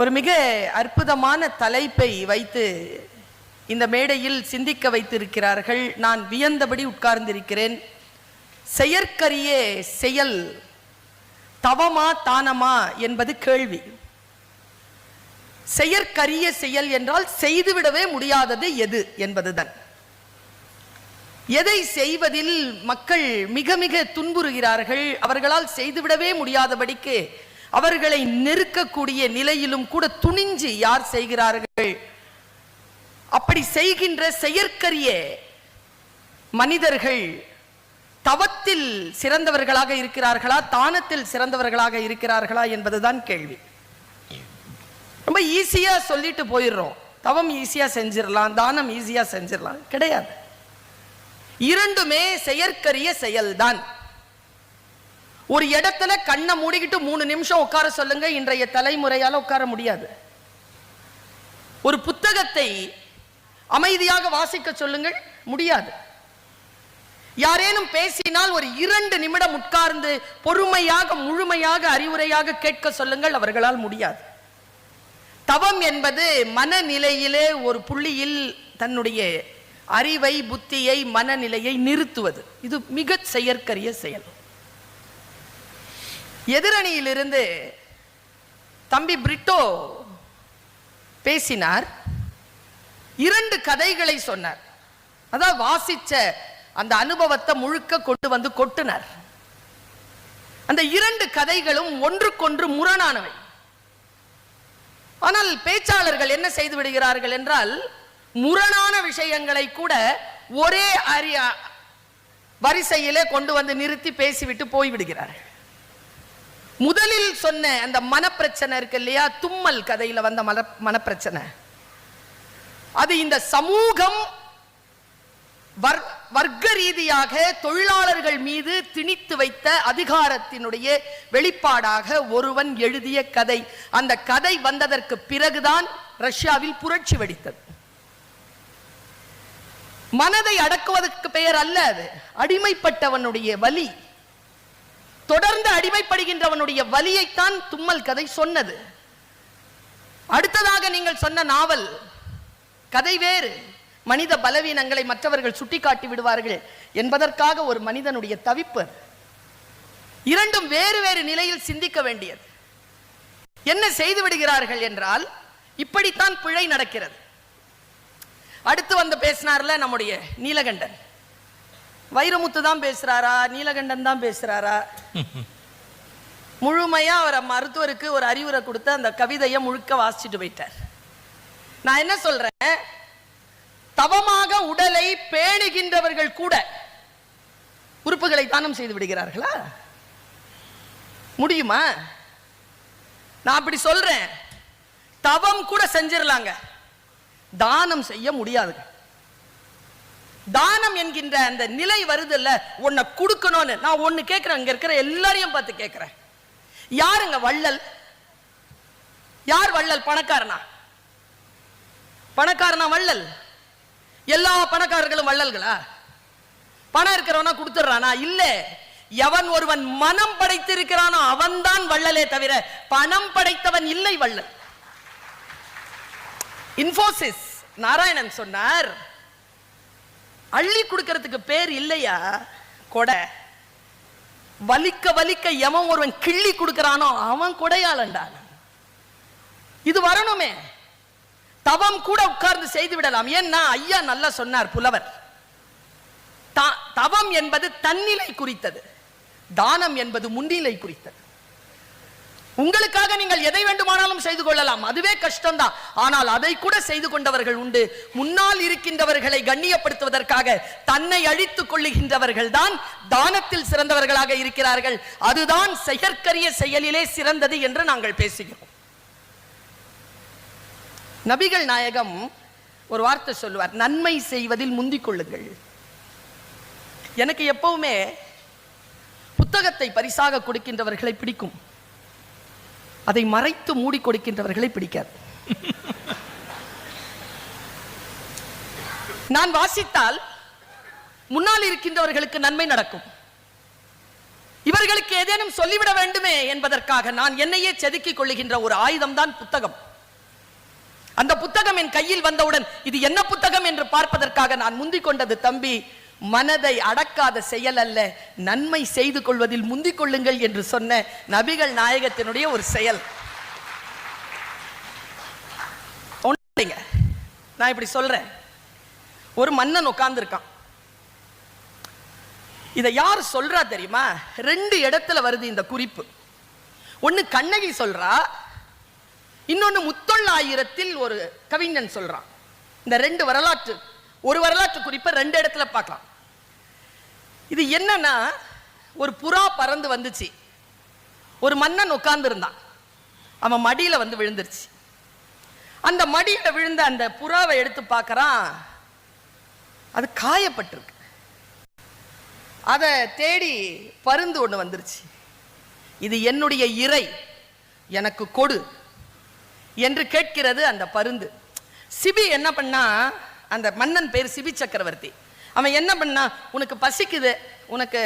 ஒரு மிக அற்புதமான தலைப்பை வைத்து இந்த மேடையில் சிந்திக்க வைத்திருக்கிறார்கள். நான் வியந்தபடி உட்கார்ந்திருக்கிறேன். செயற்கரிய செயல் தவமா தானமா என்பது கேள்வி. செயற்கரிய செயல் என்றால் செய்துவிடவே முடியாதது எது என்பதுதான். எதை செய்வதில் மக்கள் மிக மிக துன்புறுகிறார்கள். அவர்களால் செய்துவிடவே முடியாதபடிக்கு அவர்களை நெருக்கக்கூடிய நிலையிலும் கூட துணிஞ்சு யார் செய்கிறார்கள்? அப்படி செய்கின்ற செயற்கரிய மனிதர்கள் தவத்தில் சிறந்தவர்களாக இருக்கிறார்களா? தானத்தில் சிறந்தவர்களாக இருக்கிறார்களா என்பதுதான் கேள்வி. ரொம்ப ஈஸியா சொல்லிட்டு போயிடுறோம். தவம் ஈஸியா செஞ்சிடலாம் தானம் ஈஸியா செஞ்சிடலாம் கிடையாது. இரண்டுமே செயற்கரிய செயல்தான். ஒரு இடத்துல கண்ணை மூடிக்கிட்டு மூணு நிமிஷம் உட்கார சொல்லுங்க இன்றைய தலைமுறையால உட்கார முடியாது. ஒரு புத்தகத்தை அமைதியாக வாசிக்க சொல்லுங்கள் முடியாது. யாரேனும் பேசினால் ஒரு இரண்டு நிமிடம் உட்கார்ந்து பொறுமையாக முழுமையாக அறிவுரையாக கேட்க சொல்லுங்கள் அவர்களால் முடியாது. தவம் என்பது மனநிலையிலே ஒரு புள்ளியில் தன்னுடைய அறிவை புத்தியை மனநிலையை நிறுத்துவது. இது மிக செயற்கரிய செயல். எதிரணியிலிருந்து தம்பி பிரிட்டோ பேசினார். இரண்டு கதைகளை சொன்னார். அதான் வாசிச்ச அந்த அனுபவத்தை முழுக்க கொண்டு வந்து கொட்டினார். அந்த இரண்டு கதைகளும் ஒன்றுக்கொன்று முரணானவை. ஆனால் பேச்சாளர்கள் என்ன செய்து விடுகிறார்கள் என்றால் முரணான விஷயங்களை கூட ஒரே அரிய வரிசையிலே கொண்டு வந்து நிறுத்தி பேசிவிட்டு போய்விடுகிறார்கள். முதலில் சொன்ன அந்த மனப்பிரச்சனை இருக்கு இல்லையா? தும்மல் கதையில வந்த மன மனப்பிரச்சனை. அது இந்த சமூகம் வர்க்க ரீதியாக தொழிலாளர்கள் மீது திணித்து வைத்த அதிகாரத்தினுடைய வெளிப்பாடாக ஒருவன் எழுதிய கதை. அந்த கதை வந்ததற்கு பிறகுதான் ரஷ்யாவில் புரட்சி வெடித்தது. மனதை அடக்குவதற்கு பெயர் அல்ல அது. அடிமைப்பட்டவனுடைய வலி. தொடர்ந்து அடிமைப்படுகின்றவனுடைய வலியைத்தான் தும்மல் கதை சொன்னது. அடுத்ததாக நீங்கள் சொன்ன நாவல் கதை வேறு. மனித பலவீனங்களை மற்றவர்கள் சுட்டிக்காட்டி விடுவார்கள் என்பதற்காக ஒரு மனிதனுடைய தவிப்பு. இரண்டும் வேறு வேறு நிலையில் சிந்திக்க வேண்டியது. என்ன செய்து விடுகிறார்கள் என்றால் இப்படித்தான் பிழை நடக்கிறது. அடுத்து வந்து பேசினார்ல நம்முடைய நீலகண்டன். வைரமுத்து தான் பேசுறாரா நீலகண்டன் தான் பேசுறாரா? முழுமையா அவர் மருத்துவருக்கு ஒரு அறிவுரை கொடுத்து அந்த கவிதையை முழுக்க வாசிச்சுட்டு போயிட்டார். நான் என்ன சொல்றேன்? தவமாக உடலை பேணுகின்றவர்கள் கூட உறுப்புகளை தானம் செய்து விடுகிறார்களா? முடியுமா? நான் அப்படி சொல்றேன். தவம் கூட செஞ்சிடலாங்க தானம் செய்ய முடியாதுங்க. தானம் என்கின்ற அந்த நிலை வருது இல்ல உன்னை கொடுக்கணும்னு. நான் ஒண்ணு கேட்கிறேன் இங்க இருக்கிற எல்லாரையும் பார்த்து கேட்கிறேன் யாருங்க வள்ளல்? யார் வள்ளல்? பணக்காரனா? பணக்காரனா வள்ளல்? எல்லா பணக்காரர்களும் வள்ளல்களா? பணம் இருக்கிறவனா கொடுத்துடுறானா? இல்ல. எவன் ஒருவன் மனம் படைத்திருக்கிறானோ அவன்தான் வள்ளலே தவிர பணம் படைத்தவன் இல்லை வள்ளல். இன்ஃபோசிஸ் நாராயணன் சொன்னார் அள்ளி கொடுக்கறதுக்கு பேர் இல்லையா? கொடை. வலிக்க வலிக்க எவன் ஒருவன் கிள்ளி கொடுக்கிறானோ அவன் கொடையாளன்டா. இது வரணுமே. தவம் கூட உட்கார்ந்து செய்து விடலாம். ஏன்னா ஐயா நல்லா சொன்னார் புலவர். தவம் என்பது தன்னிலை குறித்தது. தானம் என்பது முன்னிலை குறித்தது. உங்களுக்காக நீங்கள் எதை வேண்டுமானாலும் செய்து கொள்ளலாம். அதுவே கஷ்டம்தான். ஆனால் அதை கூட செய்து கொண்டவர்கள் உண்டு. முன்னால் இருக்கின்றவர்களை கண்ணியப்படுத்துவதற்காக தன்னை அழித்துக் கொள்ளுகின்றவர்கள் தான் தானத்தில் சிறந்தவர்களாக இருக்கிறார்கள். அதுதான் செயற்கரிய செயலிலே சிறந்தது என்று நாங்கள் பேசுகிறோம். நபிகள் நாயகம் ஒரு வார்த்தை சொல்லுவார். நன்மை செய்வதில் முந்திக் கொள்ளுங்கள். எனக்கு எப்பவுமே புத்தகத்தை பரிசாக கொடுக்கின்றவர்களை பிடிக்கும். அதை மறைத்து மூடி கொடுக்கின்றவர்களை பிடிக்காது. நான் வாசித்தால் முன்னால் இருக்கின்றவர்களுக்கு நன்மை நடக்கும். இவர்களுக்கு ஏதேனும் சொல்லிவிட வேண்டுமே என்பதற்காக நான் என்னையே செதுக்கிக் கொள்ளுகின்ற ஒரு ஆயுதம் தான் புத்தகம். அந்த புத்தகம் என் கையில் வந்தவுடன் இது என்ன புத்தகம் என்று பார்ப்பதற்காக நான் முந்திக் கொண்டது தம்பி மனதை அடக்காத செயல் அல்ல. நன்மை செய்து கொள்வதில் முந்திக் கொள்ளுங்கள் என்று சொன்ன நபிகள் நாயகத்தினுடைய ஒரு செயல். ஒண்ணும் நான் இப்படி சொல்றேன். ஒரு மன்னன் உட்கார்ந்துருக்கான். இதை யார் சொல்றா தெரியுமா? ரெண்டு இடத்துல வருது இந்த குறிப்பு. ஒன்னு கண்ணகி சொல்றா இன்னொன்னு முத்தொள்ளாயிரத்தில் ஒரு கவிஞன் சொல்றான். இந்த ரெண்டு வரலாற்று ஒரு வரலாற்று குறிப்பை ரெண்டு இடத்துல பார்க்கலாம். இது என்னன்னா ஒரு புறா பறந்து வந்துச்சு. ஒரு மன்னன் உட்கார்ந்து இருந்தான் அவன் மடியில வந்து விழுந்துருச்சு. அந்த மடியில விழுந்த அந்த புறாவை எடுத்து பார்க்குறான். அது காயப்பட்டிருக்கு. அதை தேடி பருந்து ஒன்று வந்துருச்சு. இது என்னுடைய இறை எனக்கு கொடு என்று கேட்கிறது அந்த பருந்து. சிபி என்ன பண்ணா அந்த மன்னன் பேர் சிபி சக்கரவர்த்தி. அவன் என்ன பண்ணா உனக்கு பசிக்குது உனக்கு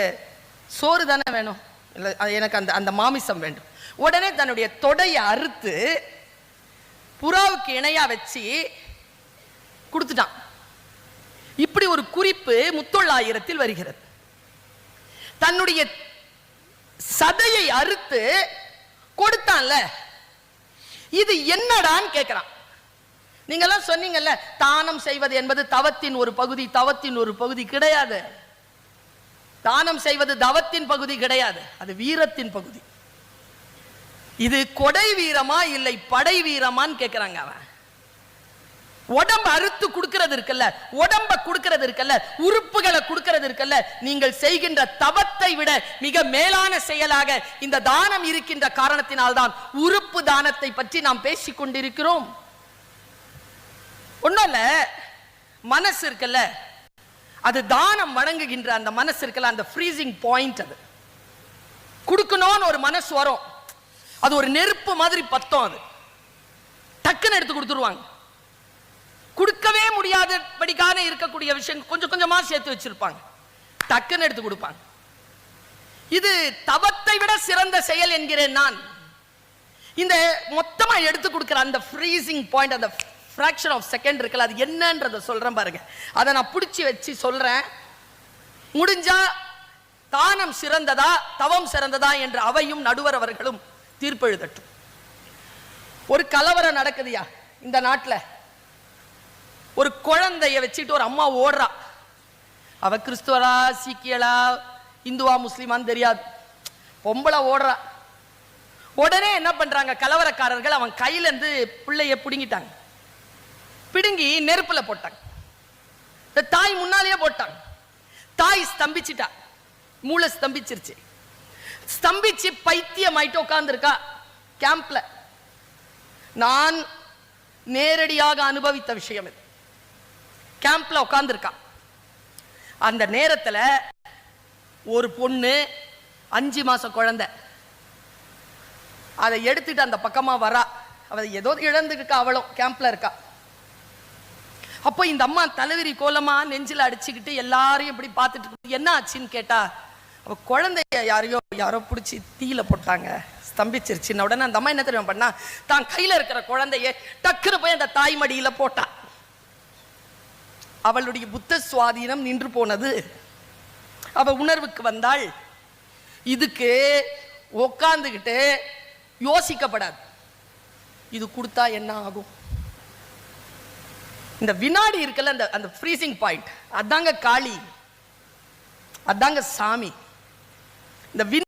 சோறு தானே வேணும். இல்லை எனக்கு அந்த அந்த மாமிசம் வேண்டும். உடனே தன்னுடைய தொடையை அறுத்து புறாவுக்கு இணையா வச்சு கொடுத்துட்டான். இப்படி ஒரு குறிப்பு முத்தொள்ளாயிரத்தில் வருகிறது. தன்னுடைய சதையை அறுத்து கொடுத்தான்ல. இது என்னடான்னு கேட்கிறான் நீங்கெல்லாம் சொன்னீங்கல்ல தானம் செய்வது என்பது தவத்தின் ஒரு பகுதி தவத்தின் ஒரு பகுதி கிடையாது. தானம் செய்வது தவத்தின் பகுதி கிடையாது அது வீரத்தின் பகுதி. இது கொடை வீரமா இல்லை படை வீரமான்னு கேட்கிறாங்க அவன். உடம்ப அறுத்து கொடுக்கிறது இருக்குல்ல உடம்ப கொடுக்கிறது இருக்குல்ல உறுப்புகளை கொடுக்கிறது இருக்குல்ல நீங்கள் செய்கின்ற தவத்தை விட மிக மேலான செயலாக இந்த தானம் இருக்கின்ற காரணத்தினால்தான் உறுப்பு தானத்தை பற்றி நாம் பேசிக் கொண்டிருக்கிறோம் ஒன்றும் இல்லை. மனசு இருக்குல்ல. அது தானம் வழங்குகின்ற அந்த மனசு இருக்குல்ல அந்த ஃப்ரீசிங் பாயிண்ட் அது. கொடுக்கணும்னு ஒரு மனசு வரும். அது ஒரு நெருப்பு மாதிரி பத்தம் அது. டக்குன்னு எடுத்து கொடுத்துருவாங்க. கொடுக்கவே முடியாதபடிக்கான இருக்கக்கூடிய விஷயம் கொஞ்சம் கொஞ்சமா சேர்த்து வச்சிருப்பாங்க. டக்குன்னு எடுத்து கொடுப்பாங்க. இது தவத்தை விட சிறந்த செயல் என்கிறேன் நான். இந்த மொத்தமா எடுத்து கொடுக்கிற அந்த ஃப்ரீசிங் பாயிண்ட் அந்த ஃப்ராக்ஷன் ஆஃப் செகண்ட் இருக்குல்ல அது என்னன்றத சொல்கிறேன் பாருங்க. அதை நான் பிடிச்சி வச்சு சொல்கிறேன் முடிஞ்சா தானம் சிறந்ததா தவம் சிறந்ததா என்று அவையும் நடுவர் அவர்களும் தீர்ப்பு எழுதட்டும். ஒரு கலவரம் நடக்குதுயா இந்த நாட்டில்? ஒரு குழந்தைய வச்சுட்டு ஒரு அம்மா ஓடுறா. அவ கிறிஸ்துவரா சீக்கியலா இந்துவா முஸ்லீமான்னு தெரியாது. பொம்பளை ஓடுறா. உடனே என்ன பண்றாங்க கலவரக்காரர்கள் அவன் கையிலேருந்து பிள்ளைய பிடுங்கிட்டாங்க. பிடுங்கி நெருப்புல போட்டாங்க. இந்த தாய் முன்னாலேயே போட்டாங்க. தாய் ஸ்தம்பிச்சிட்டா. மூளை ஸ்தம்பிச்சிருச்சு. ஸ்தம்பிச்சு பைத்தியம் ஆயிட்டு உட்காந்துருக்கா கேம்ப்ல. நான் நேரடியாக அனுபவித்த விஷயம் இது. கேம்ப்ல உட்காந்துருக்கா அந்த நேரத்துல ஒரு பொண்ணு அஞ்சு மாச குழந்தை. அதை எடுத்துட்டு அந்த பக்கமாக வரா. அவள் ஏதோ இழந்துருக்கா அவளும் கேம்ப்ல இருக்கா. அப்போ இந்த அம்மா தலைவிரி கோலமா நெஞ்சில அடிச்சுக்கிட்டு எல்லாரையும் இப்படி பார்த்துட்டு என்ன ஆச்சுன்னு கேட்டா அவ குழந்தைய யாரையோ யாரோ பிடிச்சி தீயில போட்டாங்க. ஸ்தம்பிச்சிருச்சுன்ன உடனே அந்த அம்மா என்ன தெரியும் பண்ணா தான் கையில இருக்கிற குழந்தைய டக்குன்னு போய் அந்த தாய் மடியில போட்டா. அவளுடைய புத்த சுவாதீனம் நின்று போனது. அவ உணர்வுக்கு வந்தாள். இதுக்கு உக்காந்துக்கிட்டு யோசிக்கப்படாது. இது கொடுத்தா என்ன ஆகும்? இந்த வினாடி இருக்குல்ல அந்த அந்த ஃப்ரீசிங் பாயிண்ட் அதாங்க காளி. அதாங்க சாமி. இந்த வின்